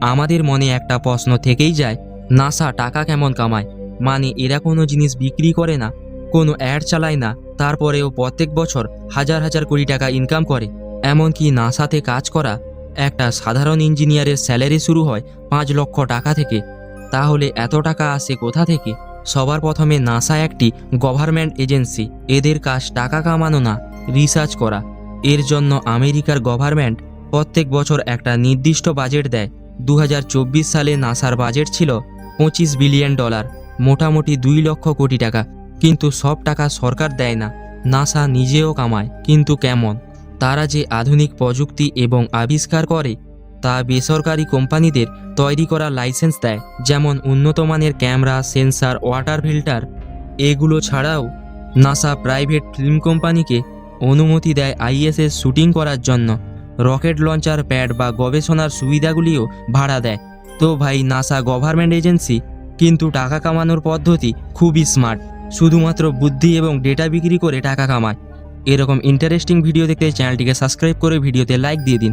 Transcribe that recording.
আমাদের মনে একটা প্রশ্ন থেকেই যায়, নাসা টাকা কেমন কামায়? মানে এরা কোনো জিনিস বিক্রি করে না, কোনো অ্যাড চালায় না, তারপরেও প্রত্যেক বছর হাজার হাজার কোটি টাকা ইনকাম করে। এমনকি নাসাতে কাজ করা একটা সাধারণ ইঞ্জিনিয়ারের স্যালারি শুরু হয় পাঁচ লক্ষ টাকা থেকে। তাহলে এত টাকা আসে কোথা থেকে? সবার প্রথমে নাসা একটি গভর্নমেন্ট এজেন্সি এদের কাজ টাকা কামানো না রিসার্চ করা। এর জন্য আমেরিকার গভর্নমেন্ট প্রত্যেক বছর একটা নির্দিষ্ট বাজেট দেয়। দু হাজার চব্বিশ সালে নাসার বাজেট ছিল পঁচিশ বিলিয়ন ডলার, মোটামুটি দুই লক্ষ কোটি টাকা। কিন্তু সব টাকা সরকার দেয় না। নাসা নিজেও কামায়, কিন্তু কেমন? তারা যে আধুনিক প্রযুক্তি এবং আবিষ্কার করে, তা বেসরকারি কোম্পানিদের তৈরি করা লাইসেন্স দেয়, যেমন উন্নত মানের ক্যামেরা, সেন্সার, ওয়াটার ফিল্টার। এগুলো ছাড়াও নাসা প্রাইভেট ফিল্ম কোম্পানিকে অনুমতি দেয় আইএসএস শুটিং করার জন্য। রকেট লঞ্চার প্যাড বা গবেষণার সুবিধাগুলিও ভাড়া দেয়। তো ভাই, নাসা গভর্নমেন্ট এজেন্সি কিন্তু টাকা কামানোর পদ্ধতি খুবই স্মার্ট। শুধুমাত্র বুদ্ধি এবং ডেটা বিক্রি করে টাকা কামায়। এরকম ইন্টারেস্টিং ভিডিও দেখতে চ্যানেলটিকে সাবস্ক্রাইব করে ভিডিওতে লাইক দিয়ে দিন।